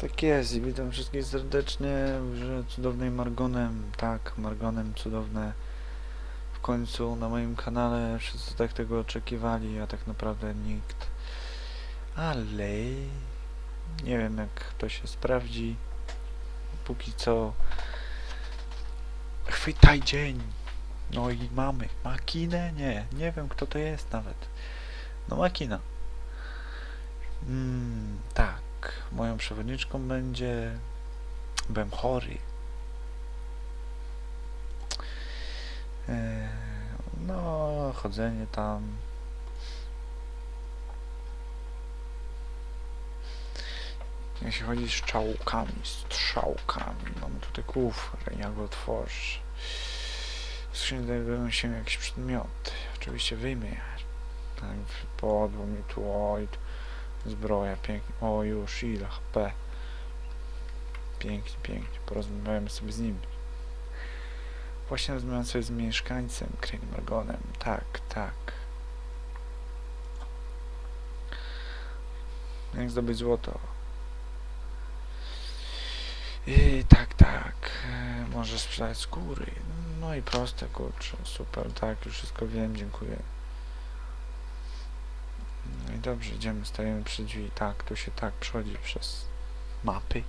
Tak jest i witam wszystkich serdecznie grze cudownej Margonem. Tak, Margonem cudowne w końcu na moim kanale. Wszyscy tak tego oczekiwali, a tak naprawdę nikt. Ale nie wiem jak to się sprawdzi. Póki co chwytaj dzień. No i mamy makinę? Nie, nie wiem kto to jest nawet. No makina. Mm, tak, moją przewodniczką będzie. Byłem chory. E, no, chodzenie tam. Się chodzi z strzałkami, strzałkami. Mamy tutaj kufer, ja go otworzę. W skrzyni znajdują się jakieś przedmioty. Oczywiście wyjmę je. Tak, podło mi tu, oj, tu. Zbroja, pięknie. O, już, ile HP. Pięknie, pięknie. Porozmawiamy sobie z nim. Właśnie rozmawiam sobie z mieszkańcem Crane Margonem. Tak, tak. Jak zdobyć złoto? I tak, tak. E, Może sprzedać skóry. No i proste, kurczę. Super, tak, już wszystko wiem, dziękuję. Dobrze, idziemy, stajemy przy drzwi. Tak, tu się tak przechodzi przez mapy.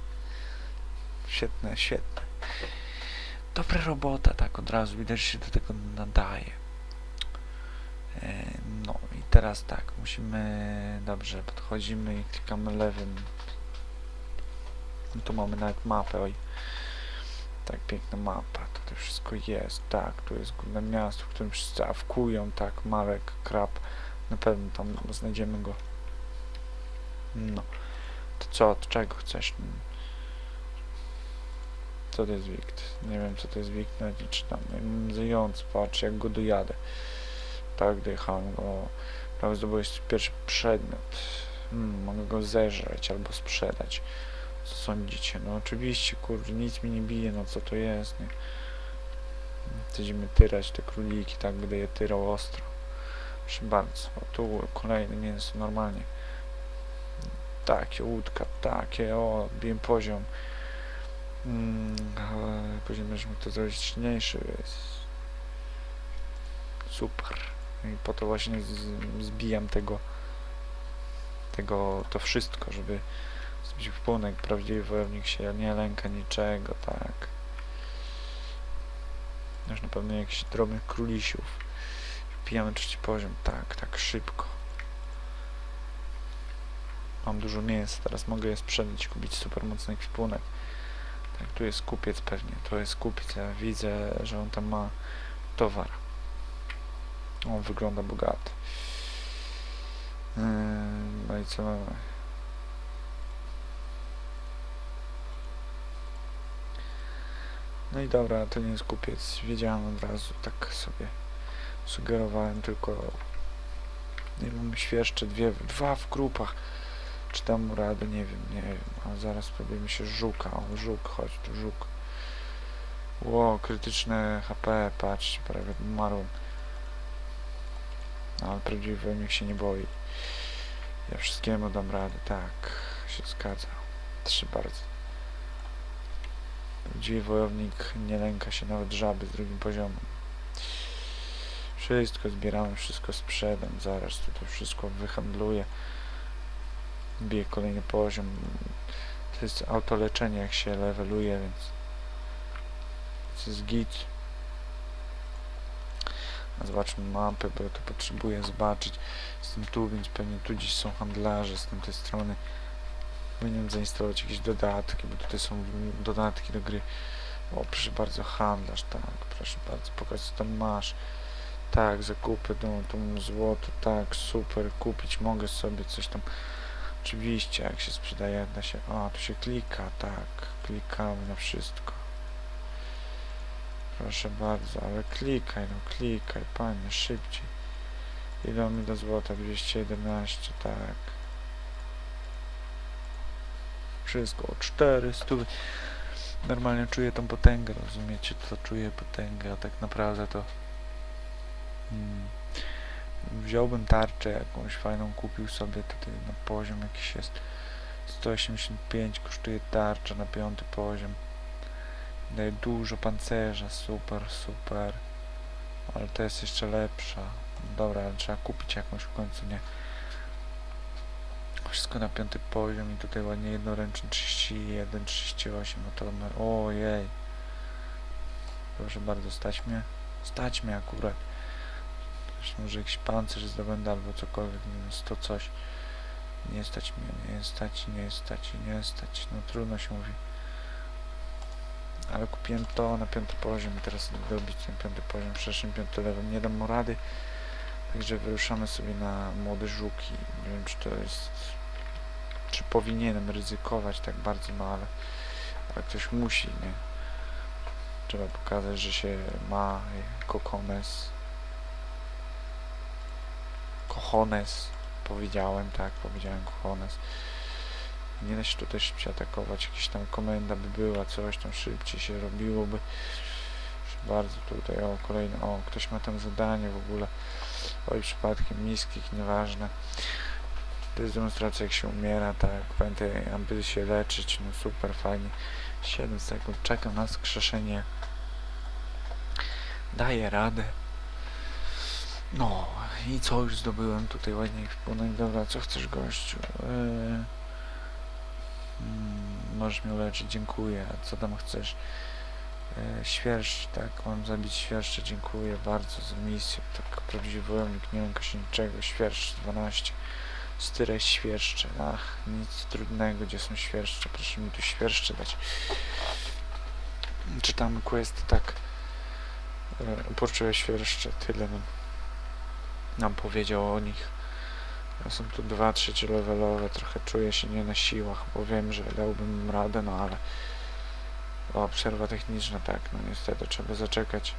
Świetne, świetne. Dobra robota, tak od razu widać, że się do tego nadaje. E, No i teraz tak, musimy, dobrze, podchodzimy i klikamy lewym. No tu mamy nawet mapę, oj. Tak, piękna mapa, tutaj wszystko jest, tak, tu jest główne miasto, w którym wszyscy awkują, tak, Marek, Krab, na pewno tam znajdziemy go. No. To co, od czego chcesz? Co to jest wikt? Nie wiem co to jest wikt, nawet nie czytam. Zając, patrz jak go dojadę. Tak, dojechałem go. Prawie zdobyłeś pierwszy przedmiot. Hmm, mogę go zeżreć albo sprzedać. Co sądzicie? No oczywiście, kurde, nic mi nie bije, no co to jest, nie? Będziemy tyrać te króliki, tak będę je tyrał ostro. Proszę bardzo. O, tu kolejne mięso, normalnie. Takie łódka, takie, o, biłem poziom. Mm, ale później będziemy to zrobić silniejszy, super. I po to właśnie z, zbijam tego, tego, to wszystko, żeby zbić w półnek. Prawdziwy wojownik się nie lęka niczego, tak. Już na pewno jakichś drobnych królisiów. Wbijamy trzeci poziom, tak, tak szybko. Mam dużo mięsa, teraz mogę je sprzedać kupić super mocny ekwipunek. Tak, tu jest kupiec pewnie, to jest kupiec, ja widzę, że on tam ma towar. On wygląda bogaty. Yy, no i co mamy? No i dobra, to nie jest kupiec, wiedziałem od razu, tak sobie sugerowałem tylko nie mam świerszcze dwie, dwa w grupach czy dam radę, nie wiem, nie wiem a zaraz spróbujemy się żuka, o żuk, chodź tu żuk. Ło, krytyczne HP, patrzcie, prawie umarłem no, ale prawdziwy wojownik się nie boi. Ja wszystkiemu dam radę, tak się zgadza, trzy bardzo. Prawdziwy wojownik nie lęka się nawet żaby z drugim poziomem wszystko zbieramy, wszystko sprzedam, zaraz tutaj wszystko wyhandluję. Biję kolejny poziom. To jest autoleczenie jak się leveluje, więc to jest git. A Zobaczmy mapę, bo ja to potrzebuję zobaczyć. Jestem tu, więc pewnie tu gdzieś są handlarze z tamtej strony. Powinienem zainstalować jakieś dodatki, bo tutaj są dodatki do gry. O, proszę bardzo, handlarz, tak, proszę bardzo, pokaż co tam masz. Tak, zakupy, no to złoto, tak, super, kupić mogę sobie coś tam. Oczywiście, jak się sprzedaje, da się, a, tu się klika, tak, klikamy na wszystko. Proszę bardzo, ale klikaj, no klikaj, panie, szybciej. Ile mi do złota? 211, tak. Wszystko o 400. Normalnie czuję tą potęgę, rozumiecie? To czuję potęgę, a tak naprawdę to. Wziąłbym tarczę jakąś fajną, kupił sobie tutaj na poziom jakiś jest 185 kosztuje tarcza na piąty poziom. Daje dużo pancerza, super, super. Ale to jest jeszcze lepsza. Dobra, ale trzeba kupić jakąś w końcu, nie? Wszystko na piąty poziom i tutaj ładnie jednoręczny 31, 38, no to. Ojej. Proszę bardzo, stać mnie. Stać mnie akurat. Może jakiś pancerz zdobędę albo cokolwiek, nie wiem, 100 coś. Nie stać mnie, nie stać, nie stać, nie stać. No trudno się mówi. Ale kupiłem to na piąty poziom i teraz dobić ten piąty poziom, przeszedłem piąty level. Nie dam mu rady. Także wyruszamy sobie na młode żuki. Nie wiem czy to jest... Czy powinienem ryzykować tak bardzo, no ale... Ale ktoś musi, nie? Trzeba pokazać, że się ma kokones. Kochones. Powiedziałem, tak, powiedziałem kochones. Nie da się tutaj szybciej atakować, jakaś tam komenda by była, coś tam szybciej się robiłoby. Bardzo, tutaj, o, kolejny, o, ktoś ma tam zadanie w ogóle. Oj, przypadkiem niskich, nieważne. To jest demonstracja, jak się umiera, tak, pamiętaj, aby się leczyć, no super, fajnie. 7 sekund, czekam na skrzeszenie. Daję radę. No, i co już zdobyłem tutaj ładnie ekwipunek. Dobra, co chcesz gościu? Yy... Mm, możesz mnie uleczyć, dziękuję. A co tam chcesz? Yy, świerszcz, tak, mam zabić świerszcze, dziękuję bardzo za misję. Tak, prawdziwy wojownik, nie wiem niczego. Świerszcz 12. Styraj świerszcze. Ach, nic trudnego, gdzie są świerszcze. Proszę mi tu świerszcze dać. Czytam quest, tak. Yy, uporczyłeś świerszcze, tyle bym nam powiedział o nich. Są tu dwa trzeciolevelowe, trochę czuję się nie na siłach, bo wiem, że dałbym radę, no ale... O, przerwa techniczna, tak, no niestety trzeba zaczekać.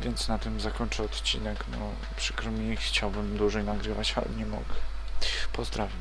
Więc na tym zakończę odcinek, no przykro mi, chciałbym dłużej nagrywać, ale nie mogę. Pozdrawiam.